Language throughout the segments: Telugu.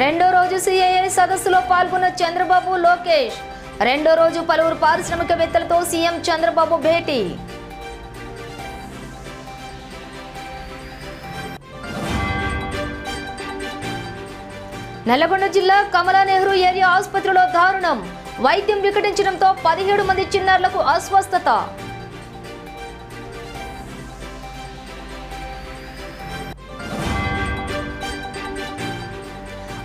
రెండో రోజు సిఐఐ సదస్సులో పాల్గొన్న చంద్రబాబు లోకేష్. రెండో రోజు పలువురు పారిశ్రామికవేత్తలతో సీఎం చంద్రబాబు భేటీ. నల్లగొండ జిల్లా కమలా నెహ్రూ ఏరియా ఆసుపత్రిలో దారుణం. వైద్యం వికటించడంతో పదిహేడు మంది చిన్నారులకు అస్వస్థత.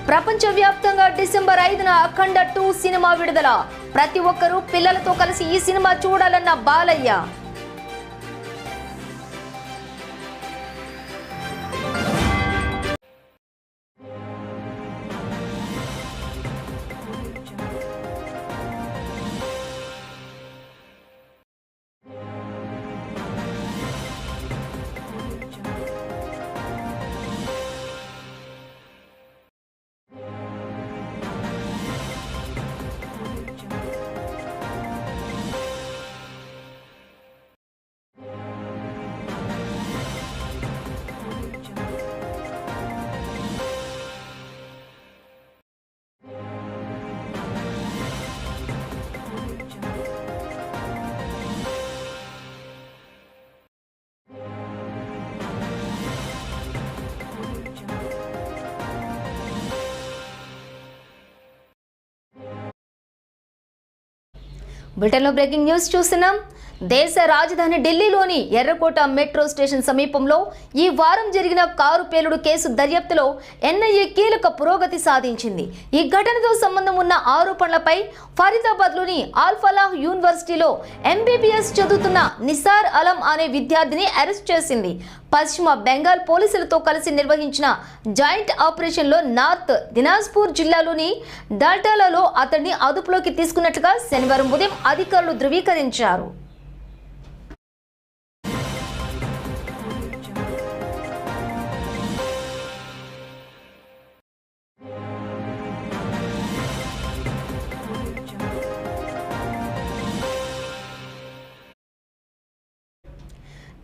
ప్రపంచవ్యాప్తంగా డిసెంబర్ ఐదున అఖండ టూ సినిమా విడుదల. ప్రతి ఒక్కరూ పిల్లలతో కలిసి ఈ సినిమా చూడాలన్న బాలయ్య. బ్రిటన్లో బ్రేకింగ్ న్యూస్ చూస్తున్నాం. దేశ రాజధాని ఢిల్లీలోని ఎర్రకోట మెట్రో స్టేషన్ సమీపంలో ఈ వారం జరిగిన కారు పేలుడు కేసు దర్యాప్తులో ఎన్ఐఏ కీలక పురోగతి సాధించింది. ఈ ఘటనతో సంబంధం ఉన్న ఆరోపణలపై ఫరీదాబాద్లోని ఆల్ఫలాహ్ యూనివర్సిటీలో ఎంబీబీఎస్ చదువుతున్న నిసార్ అలం అనే విద్యార్థిని అరెస్ట్ చేసింది. పశ్చిమ బెంగాల్ పోలీసులతో కలిసి నిర్వహించిన జాయింట్ ఆపరేషన్లో నార్త్ దినాజ్పూర్ జిల్లాలోని డాల్టాలలో అతన్ని అదుపులోకి తీసుకున్నట్లుగా శనివారం ఉదయం అధికారులు ధృవీకరించారు.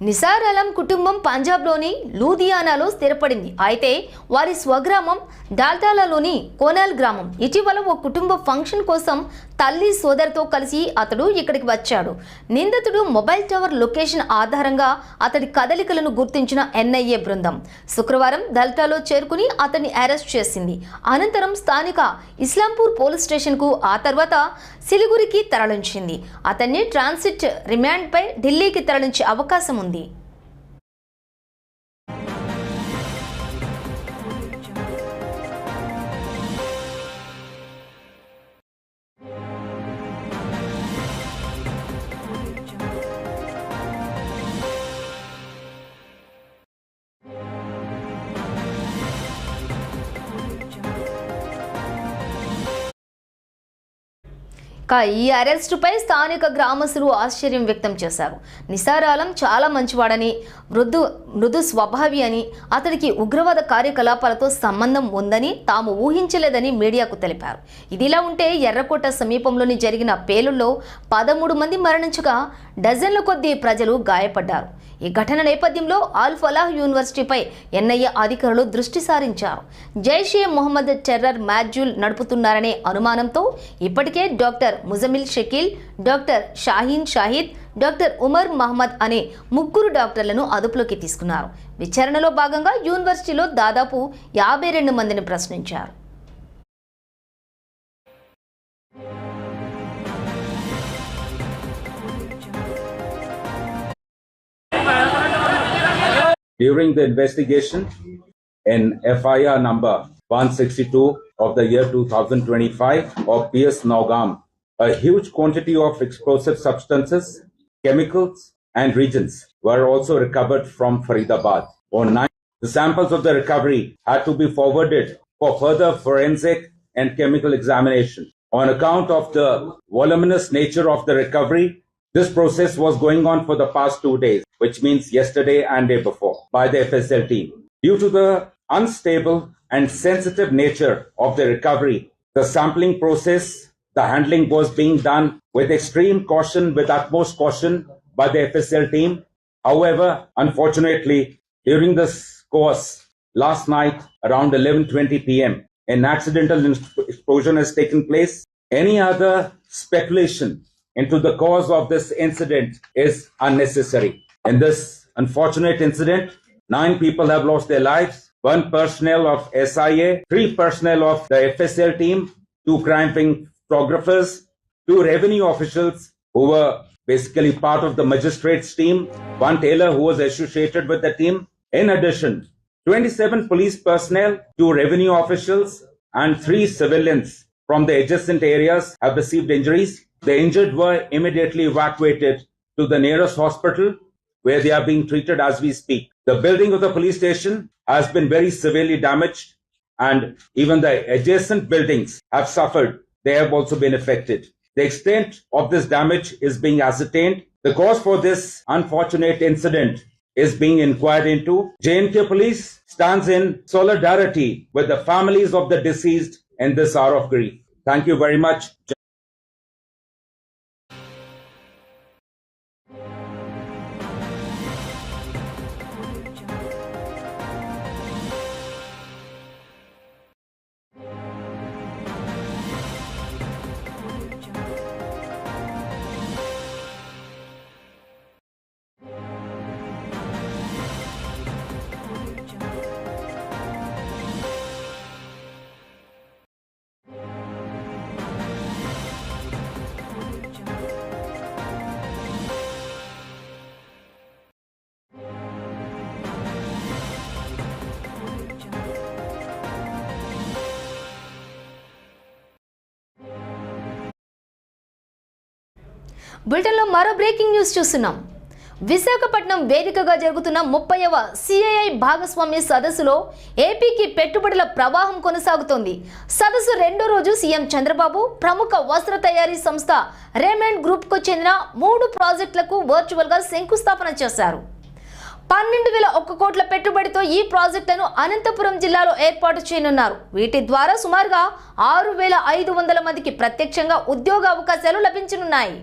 నిసార్ అలం కుటుంబం పంజాబ్లోని లూధియానాలో స్థిరపడింది. అయితే వారి స్వగ్రామం డాల్టాలలోని కోనాల్ గ్రామం. ఇటీవల ఓ కుటుంబ ఫంక్షన్ కోసం తల్లి సోదరితో కలిసి అతడు ఇక్కడికి వచ్చాడు. నిందితుడు మొబైల్ టవర్ లొకేషన్ ఆధారంగా అతడి కదలికలను గుర్తించిన ఎన్ఐఏ బృందం. శుక్రవారం దల్టాలో చేరుకుని అతన్ని అరెస్ట్ చేసింది. అనంతరం స్థానిక ఇస్లాంపూర్ పోలీస్ స్టేషన్కు ఆ తర్వాత సిలిగురికి తరలించింది. అతన్ని ట్రాన్సిట్ రిమాండ్పై ఢిల్లీకి తరలించే అవకాశం ఉంది. ఈ అరెస్టుపై స్థానిక గ్రామస్తులు ఆశ్చర్యం వ్యక్తం చేశారు. నిసార్ ఆలం చాలా మంచివాడని మృదు మృదు స్వభావి అని అతడికి ఉగ్రవాద కార్యకలాపాలతో సంబంధం ఉందని తాము ఊహించలేదని మీడియాకు తెలిపారు. ఇదిలా ఉంటే ఎర్రకోట సమీపంలోని జరిగిన పేలుల్లో పదమూడు మంది మరణించగా డజన్ల కొద్దీ ప్రజలు గాయపడ్డారు. ఈ ఘటన నేపథ్యంలో ఆల్ ఫలాహ్ యూనివర్సిటీపై ఎన్ఐఏ అధికారులు దృష్టి సారించారు. జైషే మొహమ్మద్ టెర్రర్ మాడ్యూల్ నడుపుతున్నారనే అనుమానంతో ఇప్పటికే doctor Muzammil Shakeel doctor Shaheen Shahid doctor Umar Mohammed అనే ముగ్గురు డాక్టర్లను అదుపులోకి తీసుకున్నారు. విచారణలో భాగంగా యూనివర్సిటీలో దాదాపు యాభై రెండు మందిని ప్రశ్నించారు. During the investigation, an FIR number 162 of the year 2025 of PS Nogam a huge quantity of explosive substances, chemicals, and reagents were also recovered from Faridabad. On 9, the samples of the recovery had to be forwarded for further forensic and chemical examination. On account of the voluminous nature of the recovery, this process was going on for the past two days, which means yesterday and day before, by the FSL team. Due to the unstable and sensitive nature of the recovery, the sampling process, the handling was being done with extreme caution, with utmost caution by the FSL team. However, unfortunately, during this course, last night around 11:20 p.m., an accidental explosion has taken place. Any other speculation into the cause of this incident is unnecessary. In this unfortunate incident, nine people have lost their lives, one personnel of SIA, three personnel of the FSL team, two crime scene photographers, two revenue officials who were basically part of the magistrates team, one tailor who was associated with the team. In addition, 27 police personnel, two revenue officials, and three civilians from the adjacent areas have received injuries. The injured were immediately evacuated to the nearest hospital where they are being treated as we speak. The building of the police station has been very severely damaged and even the adjacent buildings have suffered. They have also been affected. The extent of this damage is being ascertained. The cause for this unfortunate incident is being inquired into. JNK Police stands in solidarity with the families of the deceased in this hour of grief. Thank you very much. బులెటిన్లో మరో బ్రేకింగ్ న్యూస్ చూస్తున్నాం. విశాఖపట్నం వేదికగా జరుగుతున్న ముప్పైవ సిఐఐ భాగస్వామ్య సదస్సులో ఏపీకి పెట్టుబడుల ప్రవాహం కొనసాగుతోంది. సదస్సు రెండో రోజు సీఎం చంద్రబాబు ప్రముఖ వస్త్ర తయారీ సంస్థ రేమండ్ గ్రూప్కు చెందిన మూడు ప్రాజెక్టులకు వర్చువల్గా శంకుస్థాపన చేశారు. పన్నెండు వేల ఒక్క కోట్ల పెట్టుబడితో ఈ ప్రాజెక్టులను అనంతపురం జిల్లాలో ఏర్పాటు చేయనున్నారు. వీటి ద్వారా సుమారుగా ఆరు వేల ఐదు వందల మందికి ప్రత్యక్షంగా ఉద్యోగ అవకాశాలు లభించనున్నాయి.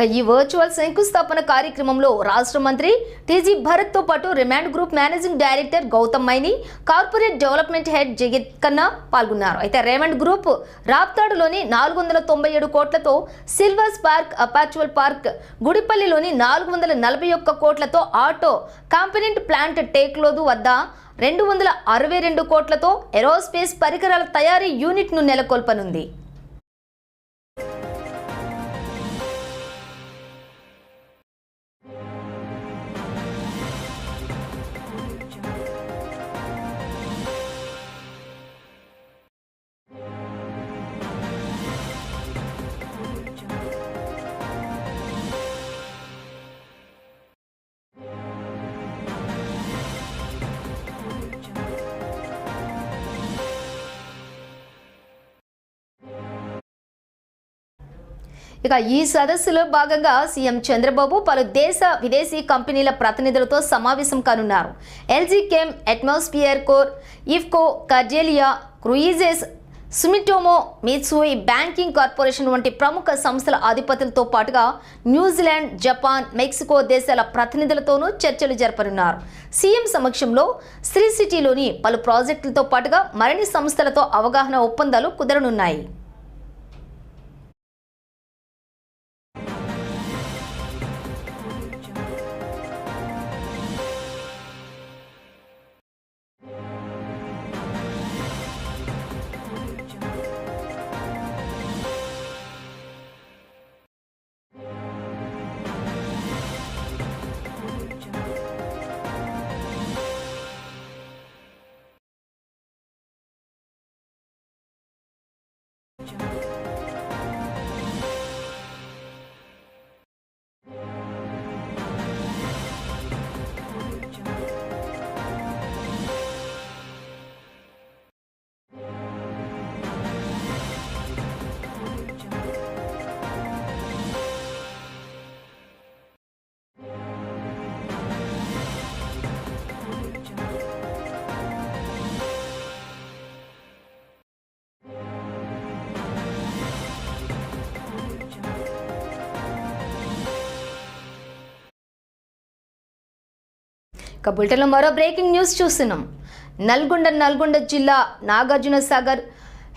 ఈ వర్చువల్ శంకుస్థాపన కార్యక్రమంలో రాష్ట్ర మంత్రి టీజీ భరత్తో పాటు Raymond group managing director Gautam Maini corporate development head Jagat Khanna పాల్గొన్నారు. అయితే రేమండ్ గ్రూప్ రాప్తాడులోని నాలుగు వందల తొంభై ఏడు కోట్లతో సిల్వర్స్ పార్క్ అపాచువల్ పార్క్ గుడిపల్లిలోని నాలుగు వందల నలభై ఒక్క కోట్లతో ఆటో కాంపినెంట్ ప్లాంట్ టేక్లోదు వద్ద రెండు వందల అరవై రెండు కోట్లతో ఏరోస్పేస్ పరికరాల తయారీ యూనిట్ను నెలకొల్పనుంది. ఇక ఈ సదస్సులో భాగంగా సీఎం చంద్రబాబు పలు దేశ విదేశీ కంపెనీల ప్రతినిధులతో సమావేశం కానున్నారు. LG Chem Atmosphere Core IFFCO Cordelia Cruises Sumitomo Mitsui Banking Corporation వంటి ప్రముఖ సంస్థల ఆధిపతులతో పాటుగా న్యూజిలాండ్ జపాన్ మెక్సికో దేశాల ప్రతినిధులతోనూ చర్చలు జరపనున్నారు. సీఎం సమక్షంలో శ్రీ సిటీలోని పలు ప్రాజెక్టులతో పాటుగా మరిన్ని సంస్థలతో అవగాహన ఒప్పందాలు కుదరనున్నాయి. ఇక బులెటిన్లో మరో బ్రేకింగ్ న్యూస్ చూస్తున్నాం. నల్గొండ నల్గొండ జిల్లా నాగార్జున సాగర్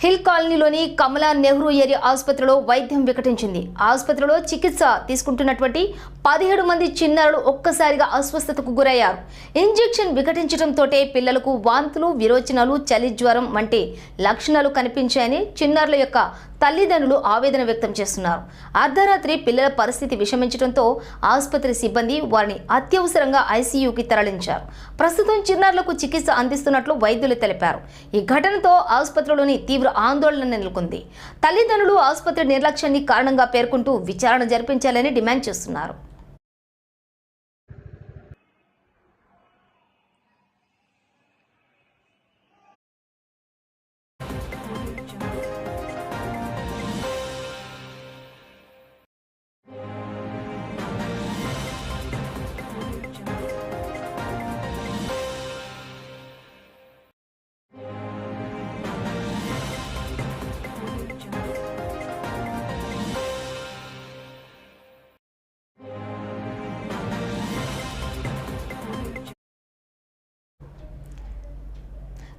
హిల్ కాలనీలోని కమలా నెహ్రూ ఏరియా ఆసుపత్రిలో వైద్యం వికటించింది. ఆసుపత్రిలో చికిత్స తీసుకుంటున్నటువంటి పదిహేడు మంది చిన్నారులు ఒక్కసారిగా అస్వస్థతకు గురయ్యారు. ఇంజెక్షన్ వికటించడంతో పిల్లలకు వాంతులు విరోచనాలు చలి జ్వరం వంటి లక్షణాలు కనిపించాయని చిన్నారుల యొక్క తల్లిదండ్రులు ఆవేదన వ్యక్తం చేస్తున్నారు. అర్ధరాత్రి పిల్లల పరిస్థితి విషమించడంతో ఆసుపత్రి సిబ్బంది వారిని అత్యవసరంగా ఐసీయూకి తరలించారు. ప్రస్తుతం చిన్నారులకు చికిత్స అందిస్తున్నట్లు వైద్యులు తెలిపారు. ఈ ఘటనతో ఆసుపత్రిలోని తీవ్ర ఆందోళన నెలకొంది. తల్లిదండ్రులు ఆసుపత్రి నిర్లక్ష్యాన్ని కారణంగా పేర్కొంటూ విచారణ జరిపించాలని డిమాండ్ చేస్తున్నారు.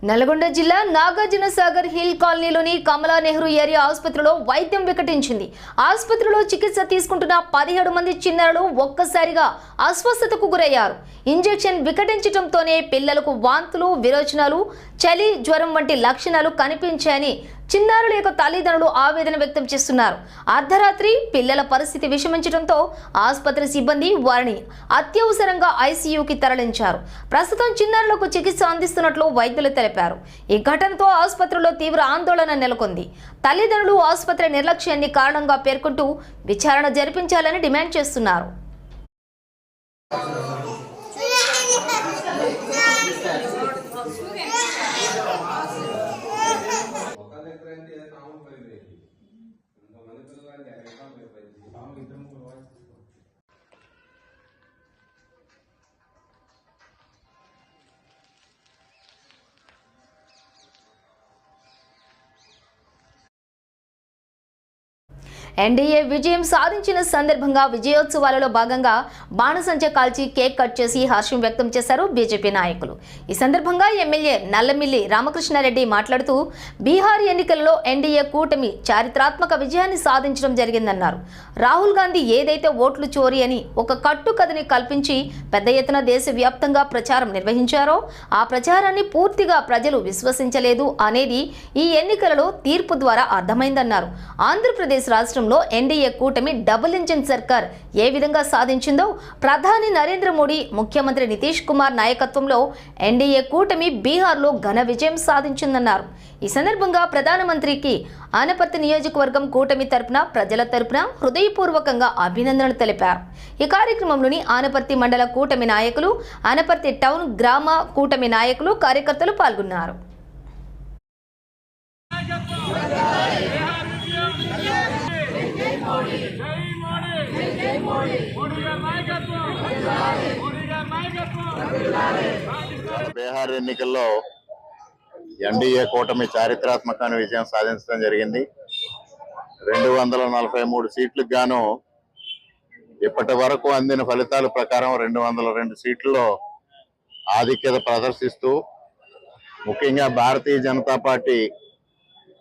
నల్గొండ జిల్లా నాగార్జున సాగర్ హిల్ కాలనీలోని కమలా నెహ్రూ ఏరియా ఆసుపత్రిలో వైద్యం వికటించింది. ఆసుపత్రిలో చికిత్స తీసుకుంటున్న పదిహేడు మంది చిన్నారులు ఒక్కసారిగా అస్వస్థతకు గురయ్యారు. ఇంజెక్షన్ వికటించడంతోనే పిల్లలకు వాంతులు విరోచనాలు చలి జ్వరం వంటి లక్షణాలు కనిపించాయని చిన్నారుల యొక్క తల్లిదండ్రులు ఆవేదన వ్యక్తం చేస్తున్నారు. అర్ధరాత్రి పిల్లల పరిస్థితి విషమించడంతో ఆసుపత్రి సిబ్బంది వారిని అత్యవసరంగా ఐసీయూకి తరలించారు. ప్రస్తుతం చిన్నారులకు చికిత్స అందిస్తున్నట్లు వైద్యులు తెలిపారు. ఈ ఘటనతో ఆసుపత్రిలో తీవ్ర ఆందోళన నెలకొంది. తల్లిదండ్రులు ఆసుపత్రి నిర్లక్ష్యాన్ని కారణంగా పేర్కొంటూ విచారణ జరిపించాలని డిమాండ్ చేస్తున్నారు. ఎన్డీఏ విజయం సాధించిన సందర్భంగా విజయోత్సవాలలో భాగంగా బాణసంచ కాల్చి కేక్ కట్ చేసి హర్షం వ్యక్తం చేశారు బీజేపీ నాయకులు. ఈ సందర్భంగా ఎమ్మెల్యే నల్లమిల్లి రామకృష్ణారెడ్డి మాట్లాడుతూ బీహార్ ఎన్నికలలో ఎన్డీఏ కూటమి చారిత్రాత్మక విజయాన్ని సాధించడం జరిగిందన్నారు. రాహుల్ గాంధీ ఏదైతే ఓట్లు చోరీ అని ఒక కట్టుకథని కల్పించి పెద్ద ఎత్తున దేశవ్యాప్తంగా ప్రచారం నిర్వహించారో ఆ ప్రచారాన్ని పూర్తిగా ప్రజలు విశ్వసించలేదు అనేది ఈ ఎన్నికలలో తీర్పు ద్వారా అర్థమైందన్నారు. ఆంధ్రప్రదేశ్ రాష్ట్రం రాష్ట్రంలో ఎన్డీఏ కూటమి డబుల్ ఇంజిన్ సర్కార్ ఏ విధంగా సాధించిందో ప్రధాని నరేంద్ర మోడీ ముఖ్యమంత్రి నితీష్ కుమార్ నాయకత్వంలో ఎన్డీఏ కూటమి బీహార్లో ఘన విజయం సాధించిందన్నారు. ఈ సందర్భంగా ప్రధానమంత్రికి ఆనపర్తి నియోజకవర్గం కూటమి తరపున ప్రజల తరపున హృదయపూర్వకంగా అభినందనలు తెలిపారు. ఈ కార్యక్రమంలోని ఆనపర్తి మండల కూటమి నాయకులు ఆనపర్తి టౌన్ గ్రామ కూటమి నాయకులు కార్యకర్తలు పాల్గొన్నారు జై మోడీ జై మోడీ మోడీ గారి నాయకత్వం మోడీ గారి నాయకత్వం బీహార్ ఎన్నికల్లో ఎన్డీఏ కూటమి చారిత్రాత్మకమైన విజయం సాధించడం జరిగింది. రెండు వందల నలభై మూడు సీట్లకు గాను ఇప్పటి వరకు అందిన ఫలితాల ప్రకారం రెండు వందల రెండు సీట్లలో ఆధిక్యత ప్రదర్శిస్తూ ముఖ్యంగా భారతీయ జనతా పార్టీ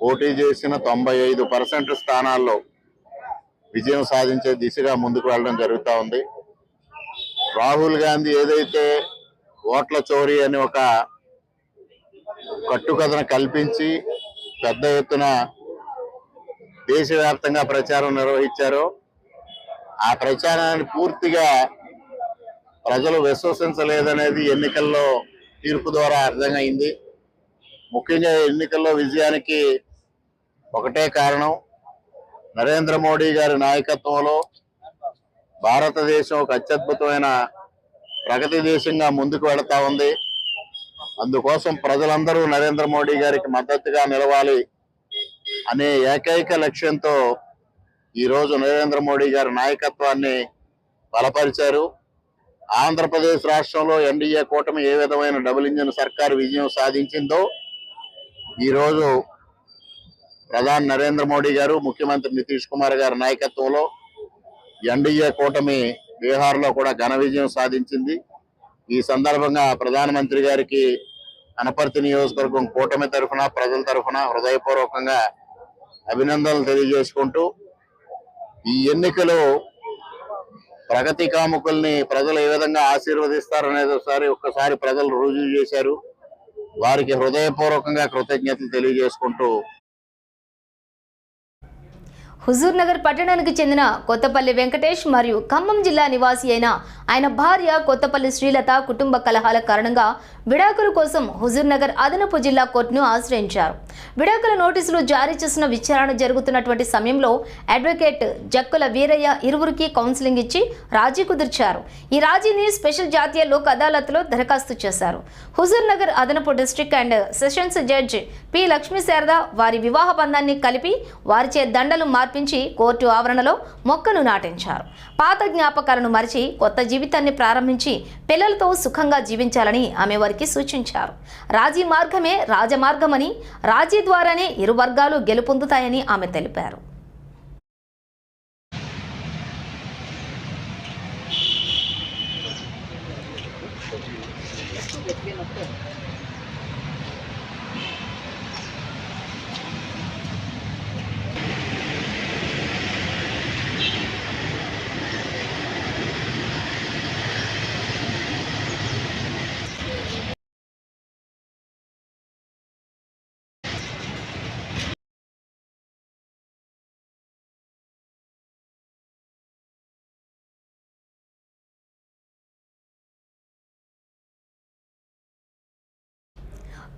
పోటీ చేసిన తొంభై ఐదు పర్సెంట్ స్థానాల్లో విజయం సాధించే దిశగా ముందుకు వెళ్ళడం జరుగుతూ ఉంది. రాహుల్ గాంధీ ఏదైతే ఓట్ల చోరీ అని ఒక కట్టుకథను కల్పించి పెద్ద ఎత్తున దేశవ్యాప్తంగా ప్రచారం నిర్వహించారో ఆ ప్రచారాన్ని పూర్తిగా ప్రజలు విశ్వసించలేదనేది ఎన్నికల్లో తీర్పు ద్వారా అర్థమైంది. ముఖ్యంగా ఎన్నికల్లో విజయానికి ఒకటే కారణం నరేంద్ర మోడీ గారి నాయకత్వంలో భారతదేశం ఒక అత్యద్భుతమైన ప్రగతి దేశంగా ముందుకు వెళతా ఉంది. అందుకోసం ప్రజలందరూ నరేంద్ర మోడీ గారికి మద్దతుగా నిలవాలి అనే ఏకైక లక్ష్యంతో ఈరోజు నరేంద్ర మోడీ గారి నాయకత్వాన్ని బలపరిచారు. ఆంధ్రప్రదేశ్ రాష్ట్రంలో ఎన్డీఏ కూటమి ఏ విధమైన డబుల్ ఇంజిన్ సర్కార్ విజయం సాధించిందో ఈ రోజు ప్రధాని నరేంద్ర మోడీ గారు ముఖ్యమంత్రి నితీష్ కుమార్ గారి నాయకత్వంలో ఎన్డీఏ కూటమి బీహార్లో కూడా ఘన విజయం సాధించింది. ఈ సందర్భంగా ప్రధానమంత్రి గారికి అనపర్తి నియోజకవర్గం కూటమి తరఫున ప్రజల తరఫున హృదయపూర్వకంగా అభినందనలు తెలియజేసుకుంటూ ఈ ఎన్నికలు ప్రగతి కాముకుల్ని ప్రజలు ఏ విధంగా ఆశీర్వదిస్తారనేది ఒకసారి ఒక్కసారి ప్రజలు రుజువు చేశారు. వారికి హృదయపూర్వకంగా కృతజ్ఞతలు తెలియజేసుకుంటూ హుజూర్ నగర్ పట్టణానికి చెందిన కొత్తపల్లి వెంకటేష్ మరియు ఖమ్మం జిల్లా నివాసి అయిన ఆయన భార్య కొత్తపల్లి శ్రీలత కుటుంబ కలహాల కారణంగా విడాకుల కోసం హుజూర్ నగర్ అదనపు జిల్లా కోర్టును ఆశ్రయించారు. విడాకుల నోటీసులు జారీ చేసిన విచారణ జరుగుతున్నటువంటి సమయంలో అడ్వకేట్ జక్కుల వీరయ్య ఇరువురికి కౌన్సిలింగ్ ఇచ్చి రాజీ కుదిర్చారు. ఈ రాజీని స్పెషల్ జాతీయ లోక్ అదాలత్లో దరఖాస్తు చేశారు. హుజూర్ నగర్ అదనపు district and sessions judge P Lakshmi Sharada వారి వివాహ బంధాన్ని కలిపి వారిచే దండలు అర్పించి కోర్టు ఆవరణలో మొక్కను నాటించారు. పాత జ్ఞాపకాలను మరిచి కొత్త జీవితాన్ని ప్రారంభించి పిల్లలతో సుఖంగా జీవించాలని ఆమె వారికి సూచించారు. రాజీ మార్గమే రాజమార్గమని రాజీ ద్వారానే ఇరు వర్గాలు గెలుపొందుతాయని ఆమె తెలిపారు.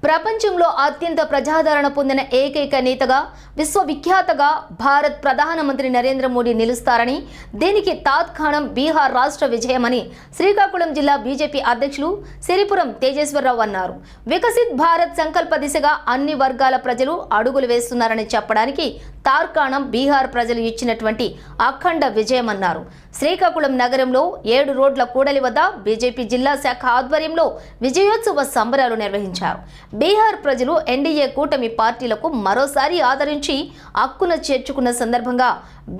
ప్రపంచంలో అత్యంత ప్రజాదరణ పొందిన ఏకైక నేతగా విశ్వవిఖ్యాతగా భారత్ ప్రధానమంత్రి నరేంద్ర మోడీ నిలుస్తారని దీనికి తాత్కాణం బీహార్ రాష్ట్ర విజయమని శ్రీకాకుళం జిల్లా బీజేపీ అధ్యక్షులు సిరిపురం తేజేశ్వరరావు అన్నారు. వికసిత్ భారత్ సంకల్ప దిశగా అన్ని వర్గాల ప్రజలు అడుగులు వేస్తున్నారని చెప్పడానికి తార్కాణం బీహార్ ప్రజలు ఇచ్చినటువంటి అఖండ విజయమన్నారు. శ్రీకాకుళం నగరంలో ఏడు రోడ్ల కూడలి వద్ద బీజేపీ జిల్లా శాఖ ఆధ్వర్యంలో విజయోత్సవ సంబరాలు నిర్వహించారు. బీహార్ ప్రజలు ఎన్డీఏ కూటమి పార్టీలకు మరోసారి ఆదరించి హక్కున చేర్చుకున్న సందర్భంగా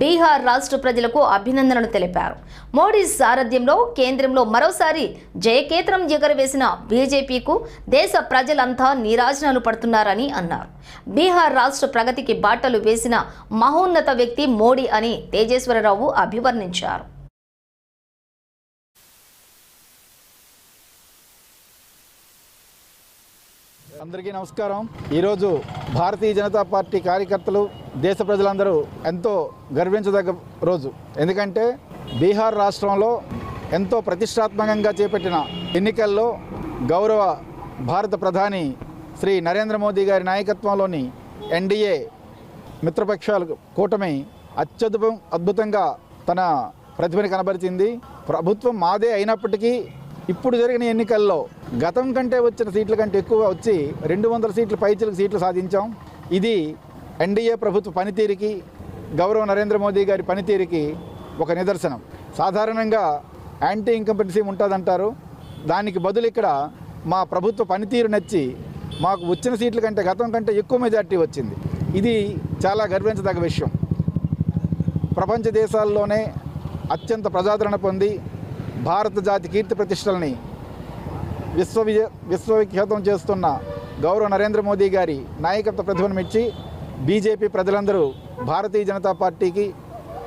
బీహార్ రాష్ట్ర ప్రజలకు అభినందనలు తెలిపారు. మోడీ సారథ్యంలో కేంద్రంలో మరోసారి జయకేతనం ఎగరవేసిన బీజేపీకు దేశ ప్రజలంతా నీరాజనాలు పడుతున్నారని అన్నారు. బీహార్ రాష్ట్ర ప్రగతికి బాటలు వేసిన మహోన్నత వ్యక్తి మోడీ అని తేజేశ్వరరావు అభివర్ణించారు. అందరికీ నమస్కారం. ఈరోజు భారతీయ జనతా పార్టీ కార్యకర్తలు దేశ ప్రజలందరూ ఎంతో గర్వించదగ్గ రోజు. ఎందుకంటే బీహార్ రాష్ట్రంలో ఎంతో ప్రతిష్టాత్మకంగా చేపట్టిన ఎన్నికల్లో గౌరవ భారత ప్రధాని శ్రీ నరేంద్ర మోదీ గారి నాయకత్వంలోని ఎన్డీఏ మిత్రపక్షాలు కూటమి అత్యద్భుతం అద్భుతంగా తన ప్రతిభని కనబరిచింది. ప్రభుత్వం మాదే అయినప్పటికీ ఇప్పుడు జరిగిన ఎన్నికల్లో గతం కంటే వచ్చిన సీట్ల కంటే ఎక్కువ వచ్చి రెండు వందల సీట్లు పైచిలకు సీట్లు సాధించాం. ఇది ఎన్డీఏ ప్రభుత్వ పనితీరుకి గౌరవ నరేంద్ర మోదీ గారి పనితీరుకి ఒక నిదర్శనం. సాధారణంగా యాంటీ ఇన్కంపెటెన్సీ ఉంటుందంటారు. దానికి బదులు ఇక్కడ మా ప్రభుత్వ పనితీరు నచ్చి మాకు వచ్చిన సీట్ల కంటే గతం కంటే ఎక్కువ మెజార్టీ వచ్చింది. ఇది చాలా గర్వించదగ్గ విషయం. ప్రపంచ దేశాల్లోనే అత్యంత ప్రజాదరణ పొంది భారత జాతి కీర్తి ప్రతిష్టలని విశ్వ విశ్వవిఖ్యాతం చేస్తున్న గౌరవ నరేంద్ర మోదీ గారి నాయకత్వ ప్రతిభను మెచ్చి బీజేపీ ప్రజలందరూ భారతీయ జనతా పార్టీకి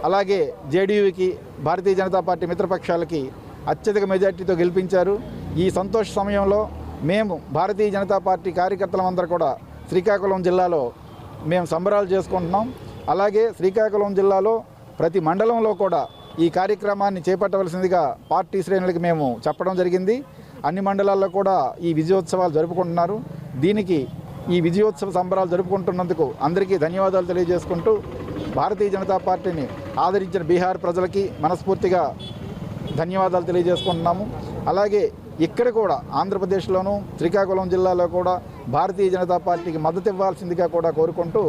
అలాగే జేడీయూకి భారతీయ జనతా పార్టీ మిత్రపక్షాలకి అత్యధిక మెజార్టీతో గెలిపించారు. ఈ సంతోష సమయంలో మేము భారతీయ జనతా పార్టీ కార్యకర్తలమందరూ కూడా శ్రీకాకుళం జిల్లాలో మేము సంబరాలు చేసుకుంటున్నాం. అలాగే శ్రీకాకుళం జిల్లాలో ప్రతి మండలంలో కూడా ఈ కార్యక్రమాన్ని చేపట్టవలసిందిగా పార్టీ శ్రేణులకి మేము చెప్పడం జరిగింది. అన్ని మండలాల్లో కూడా ఈ విజయోత్సవాలు జరుపుకుంటున్నారు. దీనికి ఈ విజయోత్సవ సంబరాలు జరుపుకుంటున్నందుకు అందరికీ ధన్యవాదాలు తెలియజేసుకుంటూ భారతీయ జనతా పార్టీని ఆదరించిన బీహార్ ప్రజలకి మనస్ఫూర్తిగా ధన్యవాదాలు తెలియజేసుకుంటున్నాము. అలాగే ఇక్కడ కూడా ఆంధ్రప్రదేశ్లోనూ శ్రీకాకుళం జిల్లాలో కూడా భారతీయ జనతా పార్టీకి మద్దతు ఇవ్వాల్సిందిగా కూడా కోరుకుంటూ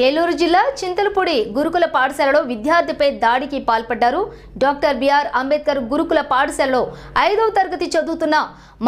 ఏలూరు జిల్లా చింతలపూడి గురుకుల పాఠశాలలో విద్యార్థిపై దాడికి పాల్పడ్డారు. డాక్టర్ బిఆర్ అంబేద్కర్ గురుకుల పాఠశాలలో ఐదవ తరగతి చదువుతున్న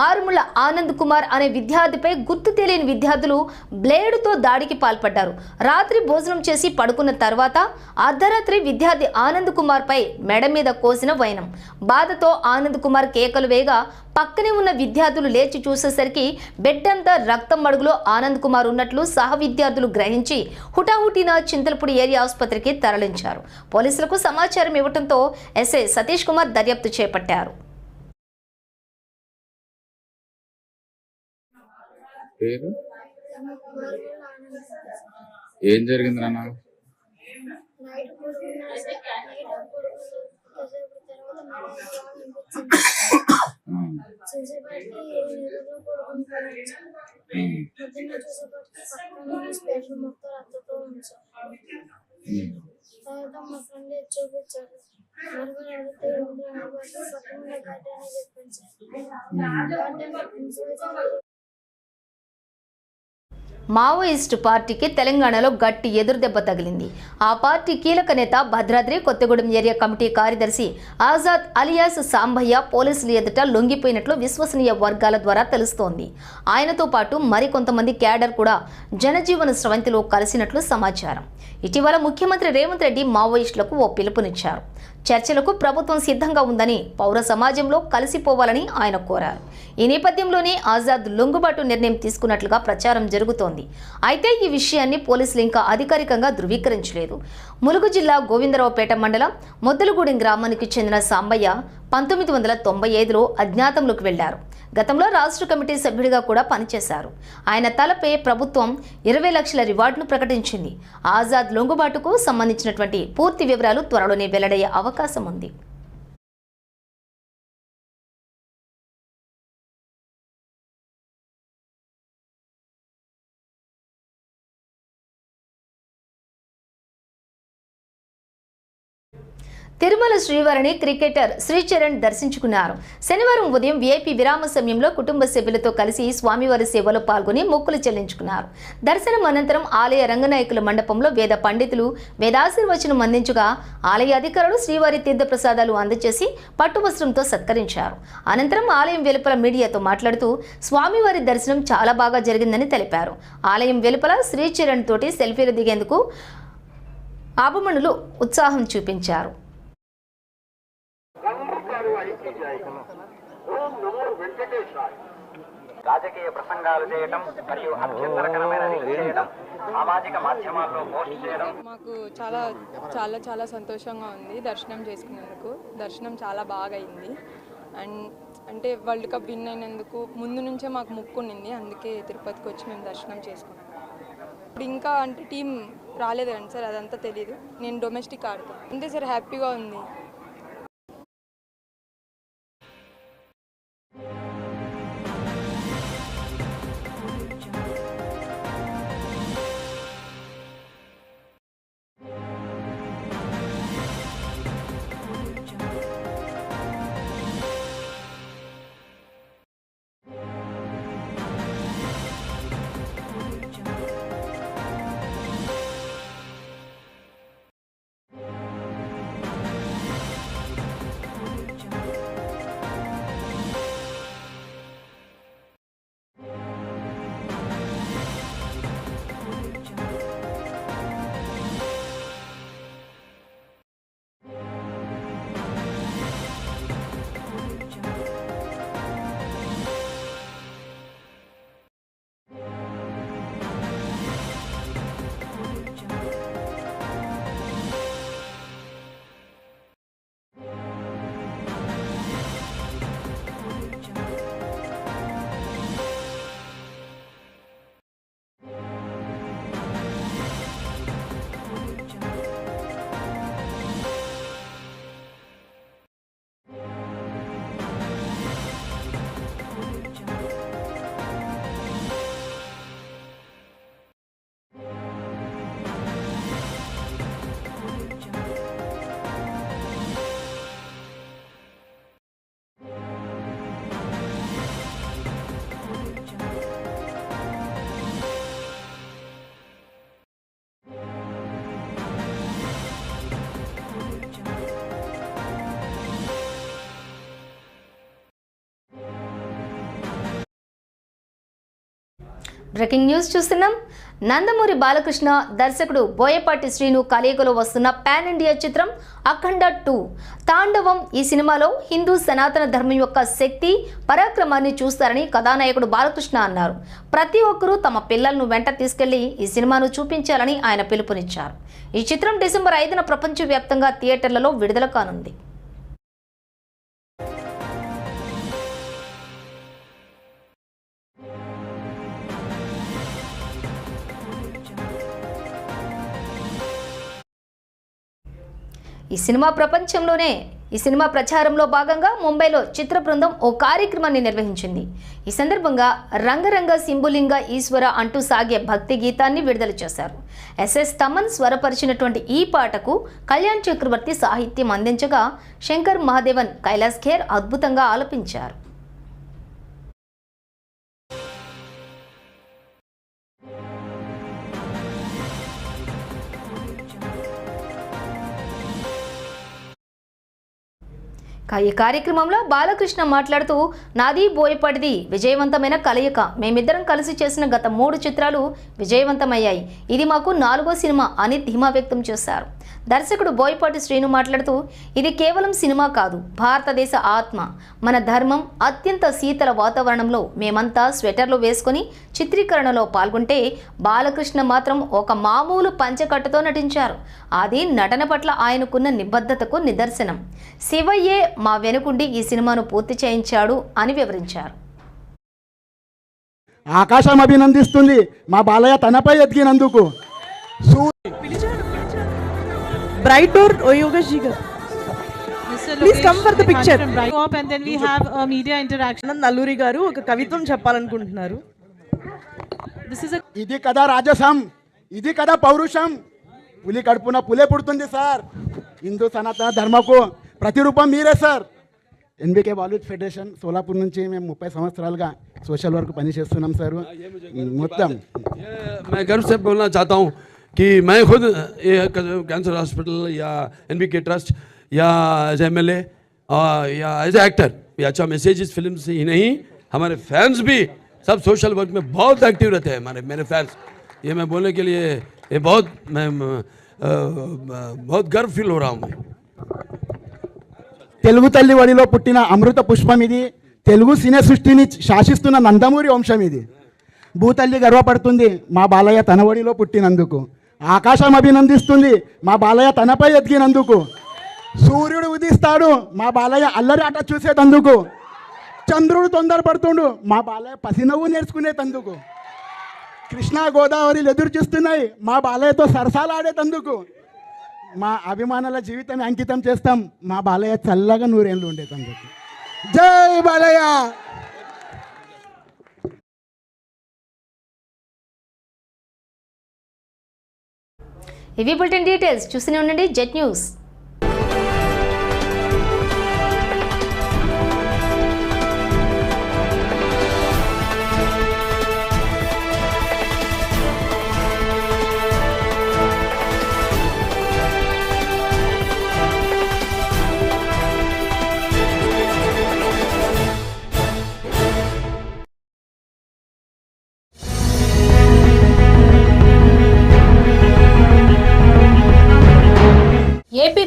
మారుముల ఆనంద్ కుమార్ అనే విద్యార్థిపై గుర్తు తెలియని విద్యార్థులు బ్లేడుతో దాడికి పాల్పడ్డారు. రాత్రి భోజనం చేసి పడుకున్న తర్వాత అర్ధరాత్రి విద్యార్థి ఆనంద్ కుమార్పై మెడ మీద కోసిన వైనం. బాధతో ఆనంద్ కుమార్ కేకలు వేగా పక్కనే ఉన్న విద్యార్థులు లేచి చూసేసరికి బెడ్ అంతా రక్తం మడుగులో ఆనంద్ కుమార్ ఉన్నట్లు సహ విద్యార్థులు గ్రహించి హుటాహుటిన చింతలపూడి ఏరియా ఆసుపత్రికి తరలించారు. పోలీసులకు సమాచారం ఇవ్వడంతో ఎస్ఐ సతీష్ కుమార్ దర్యాప్తు చేపట్టారు. పేరు? ఏం జరిగింది నాన్న? పడుకున్న కాసేపు తర్వాత మళ్ళీ చూసేపటికి పక్కన హాస్పిటల్ మొత్తం రక్తంతో ఉంచారు తర్వాత మా ఫ్రెండ్ అడిగితే కాబట్టి పక్కన మావోయిస్టు పార్టీకి తెలంగాణలో గట్టి ఎదురుదెబ్బ తగిలింది. ఆ పార్టీ కీలక నేత భద్రాద్రి కొత్తగూడెం ఏరియా కమిటీ కార్యదర్శి ఆజాద్ అలియాస్ సాంభయ్య పోలీసులు ఎదుట లొంగిపోయినట్లు విశ్వసనీయ వర్గాల ద్వారా తెలుస్తోంది. ఆయనతో పాటు మరికొంతమంది క్యాడర్ కూడా జనజీవన స్రవంతిలో కలిసినట్లు సమాచారం. ఇటీవల ముఖ్యమంత్రి రేవంత్ రెడ్డి మావోయిస్టులకు ఓ పిలుపునిచ్చారు. చర్చలకు ప్రభుత్వం సిద్ధంగా ఉందని పౌర సమాజంలో కలిసిపోవాలని ఆయన కోరారు. ఈ నేపథ్యంలోనే ఆజాద్ లొంగుబాటు నిర్ణయం తీసుకున్నట్లుగా ప్రచారం జరుగుతోంది. అయితే ఈ విషయాన్ని పోలీసులు ఇంకా అధికారికంగా ధృవీకరించలేదు. ములుగు జిల్లా గోవిందరావుపేట మండలం మొద్దలగూడెం గ్రామానికి చెందిన సాంబయ్య పంతొమ్మిది వందల తొంభై ఐదులో అజ్ఞాతంలోకి వెళ్ళారు గతంలో రాష్ట్ర కమిటీ సభ్యుడిగా కూడా పనిచేశారు. ఆయన తలపై ప్రభుత్వం ఇరవై లక్షల రివార్డును ప్రకటించింది. ఆజాద్ లొంగుబాటుకు సంబంధించినటువంటి పూర్తి వివరాలు త్వరలోనే వెల్లడయ్యే అవకాశం ఉంది. తిరుమల శ్రీవారిని క్రికెటర్ శ్రీచరణ్ దర్శించుకున్నారు. శనివారం ఉదయం వీఐపీ విరామ సమయంలో కుటుంబ సభ్యులతో కలిసి స్వామివారి సేవలో పాల్గొని మొక్కులు చెల్లించుకున్నారు. దర్శనం అనంతరం ఆలయ రంగనాయకుల మండపంలో వేద పండితులు వేదాశీర్వచనం అందించగా ఆలయ అధికారులు శ్రీవారి తీర్థ ప్రసాదాలు అందజేసి పట్టువస్త్రంతో సత్కరించారు. అనంతరం ఆలయం వెలుపల మీడియాతో మాట్లాడుతూ స్వామివారి దర్శనం చాలా బాగా జరిగిందని తెలిపారు. ఆలయం వెలుపల శ్రీచరణ్ తోటి సెల్ఫీలు దిగేందుకు ఆభమణులు ఉత్సాహం చూపించారు. రాజకీయ ప్రసంగాలు చేయడం మరియు చేయడం సామాజిక మాధ్యమాల్లో పోస్ట్ చేయడం. మాకు చాలా చాలా చాలా సంతోషంగా ఉంది దర్శనం చేసుకున్నందుకు. దర్శనం చాలా బాగా అయింది అండ్ అంటే వరల్డ్ కప్ విన్ అయినందుకు ముందు నుంచే మాకు ముక్కు ఉండింది. అందుకే తిరుపతికి వచ్చి మేము దర్శనం చేసుకున్నాం. ఇప్పుడు ఇంకా అంటే టీం రాలేదు కానీ సార్ అదంతా తెలియదు నేను డొమెస్టిక్ ఆడతాను అంతే సార్ హ్యాపీగా ఉంది. బ్రేకింగ్ న్యూస్ చూస్తున్నాం. నందమూరి బాలకృష్ణ దర్శకుడు బోయపాటి శ్రీను కలయికలో వస్తున్న పాన్ ఇండియా చిత్రం అఖండ టూ. తాండవం ఈ సినిమాలో హిందూ సనాతన ధర్మం యొక్క శక్తి పరాక్రమాన్ని చూస్తారని కథానాయకుడు బాలకృష్ణ అన్నారు. ప్రతి ఒక్కరూ తమ పిల్లలను వెంట తీసుకెళ్ళి ఈ సినిమాను చూపించాలని ఆయన పిలుపునిచ్చారు. ఈ చిత్రం డిసెంబర్ ఐదున ప్రపంచవ్యాప్తంగా థియేటర్లలో విడుదల కానుంది. ఈ సినిమా ప్రపంచంలోనే ఈ సినిమా ప్రచారంలో భాగంగా ముంబైలో చిత్ర బృందం ఓ కార్యక్రమాన్ని నిర్వహించింది. ఈ సందర్భంగా రంగరంగ సింబులింగ ఈశ్వర అంటూ సాగే భక్తి గీతాన్ని విడుదల చేశారు. ఎస్ఎస్ తమన్ స్వరపరిచినటువంటి ఈ పాటకు కళ్యాణ్ చక్రవర్తి సాహిత్యం అందించగా శంకర్ మహాదేవన్ కైలాస్ ఖేర్ అద్భుతంగా ఆలపించారు. ఈ కార్యక్రమంలో బాలకృష్ణ మాట్లాడుతూ నాది బోయపాటిది విజయవంతమైన కలయిక. మేమిద్దరం కలిసి చేసిన గత మూడు చిత్రాలు విజయవంతమయ్యాయి. ఇది మాకు నాలుగో సినిమా అని ధీమా వ్యక్తం చేశారు. దర్శకుడు బోయపాటి శ్రీను మాట్లాడుతూ ఇది కేవలం సినిమా కాదు భారతదేశ ఆత్మ. మన ధర్మం అత్యంత శీతల వాతావరణంలో మేమంతా స్వెటర్లు వేసుకొని చిత్రీకరణలో పాల్గొంటే బాలకృష్ణ మాత్రం ఒక మామూలు పంచకట్టుతో నటించారు. అది నటన పట్ల ఆయనకున్న నిబద్ధతకు నిదర్శనం. శివయ్యే మా వెనుకుండి ఈ సినిమాను పూర్తి చేయించాడు అని వివరించారు ఆకాశం అభినందిస్తుంది మా బాలయ్య తనపై ఎదిగినందుకు సూ- Bright door, Yogesh ji. Please come for the picture. up and then we have a media interaction. Anand Nalluri garu ఒక కవిత్వం చెప్పాలనుకుంటున్నారు This is a ఇది కదా రాజసం ఇది కదా పౌరుషం పులి కడుపున పులే పుడుతుంది సార్ హిందూ సనాతన ధర్మకు ప్రతిరూపం మీరే sir NBK Bollywood federation Solapur నుంచి మేము ముప్పై సంవత్సరాలుగా సోషల్ వర్క్ పనిచేస్తున్నాం సార్ మొత్తం मैं गर्व से बोलना चाहता हूँ कि मैं खुद ये कैंसर हॉस्पिटल या एन के ट्रस्ट या एज एम एल या एज एक्टर ये अच्छा मैसेज इस फिल्म से ही नहीं हमारे फैंस भी सब सोशल वर्क में बहुत एक्टिव रहते हैं हमारे मेरे फैंस ये मैं बोलने के लिए ये बहुत मैं अ, बहुत गर्व फील हो रहा हूँ मैं తెలుగు తల్లి వడిలో పుట్టిన అమృత పుష్పం ఇది. తెలుగు సినీ సృష్టిని శాసిస్తున్న నందమూరి వంశం ఇది. భూతల్లి గర్వపడుతుంది మా బాలయ్య తన ఒడిలో పుట్టినందుకు. ఆకాశం అభినందిస్తుంది మా బాలయ్య తనపై ఎదిగినందుకు. సూర్యుడు ఉదిస్తాడు మా బాలయ్య అల్లరి ఆట చూసేటందుకు. చంద్రుడు తొందరపడుతుండు మా బాలయ్య పసినవ్వు నేర్చుకునేటందుకు. కృష్ణా గోదావరిలు ఎదురు చూస్తున్నాయి మా బాలయ్యతో సరసాలు ఆడేటందుకు మా అభిమానుల జీవితం అంకితం చేస్తాం. మా బాలయ్య చల్లగా నూరేళ్ళు ఉండేటందుకు జై బాలయ్య! ఇవి బులెటిన్ డీటెయిల్స్ చూస్తూనే ఉండండి. Jet News.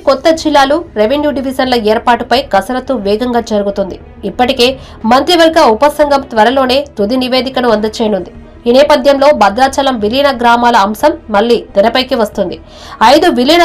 కొత్త జిల్లాలు రెవెన్యూ డివిజన్ల ఏర్పాటుపై కసరత్తు వేగంగా జరుగుతుంది. ఇప్పటికే మంత్రివర్గ ఉపసంఘం త్వరలోనే తుది నివేదికను అందచేయనుంది. ఈ నేపథ్యంలో భద్రాచలం విలీన గ్రామాల అంశం మళ్ళీ తెరపైకి వస్తుంది. ఐదు విలీన